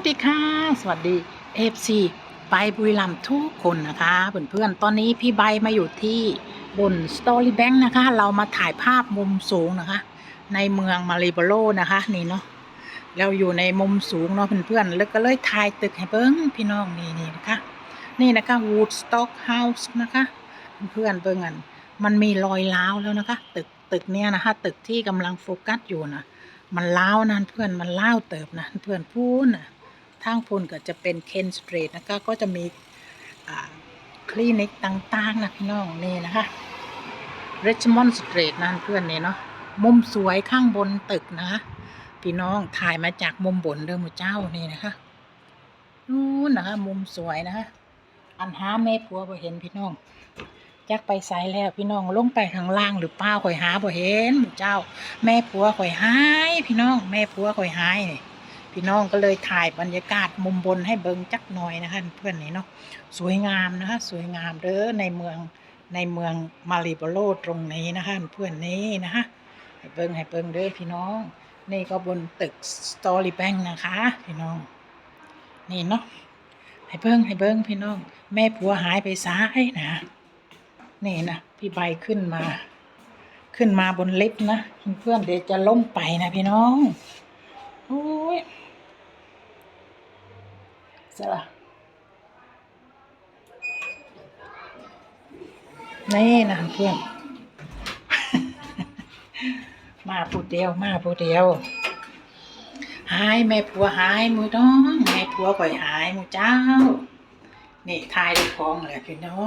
วัสดีค่ะ สวัสดีเอฟซีไปบุรีรัมทุกคนนะคะเพื่อนๆตอนนี้พี่ใบมาอยู่ที่บนสตอรี่แบงค์นะคะ เรามาถ่ายภาพมุมสูงนะคะ ในเมืองมาริโบโลนะคะนี่เนาะเราอยู่ในมุมสูงเนาะเพื่อนๆแล้วก็เลยถ่ายตึกให้เบิ้งพี่น้องนี่นี่นะคะ นี่นะคะ Woodstock House นะคะเพื่อนเบิ้งอันมันมีรอยร้าวแล้วนะคะ ตึกตึกเนี้ยนะคะ ตึกที่กำลังโฟกัสอยู่นะมันล้าวนะเพื่อนมันล้าวเติบนะเพื่อนพูนนะ ทางพูนก็จะเป็นเคนสตรีทนะคะก็จะมีคลินิกต่างๆนะพี่น้องนี่นะคะริชมอนด์สตรีทนั่นเพื่อนนี่เนาะมุมสวยข้างบนตึกนะคะพี่น้องถ่ายมาจากมุมบนเด้อหมูเจ้านี่นะคะนู่นนะคะ มุมสวยนะคะอันหาแม่ผัวบ่เห็นพี่น้องจักไปไสแล้วพี่น้องลงไปข้างล่างหรือเปล่าข่อยหาบ่เห็นหมู่เจ้า แม่ผัวข่อยหาย พี่น้อง แม่ผัวข่อยหายนี่ พี่น้องก็เลยถ่ายบรรยากาศมุมบนให้เบิงจักหน่อยนะคะเพื่อนนี่เนาะสวยงามนะคะสวยงามเด้อในเมืองในเมืองมาริโบโลตรงนี้นะคะเพื่อนนี้นะคะให้เบิงให้เบิงเด้อพี่น้อง นี่ก็บนตึกสตอรี่แบงค์นะคะ พี่น้อง นี่เนาะให้เบิงให้เบิงพี่น้อง แม่ผัวหายไปซ้ายนะนี่นะพี่ใบขึ้นมาขึ้นมาบนลิฟต์นะเพื่อนเดี๋ยวจะล้มไปนะพี่น้อง โอ้ย จ้ะนี่นะเพื่อน มาผู้เดียวมาผู้เดียว หายแม่ผัวหายมือน้องแม่ผัวก่อยหายมือเจ้า นี่ทายได้ของแหละพี่น้อง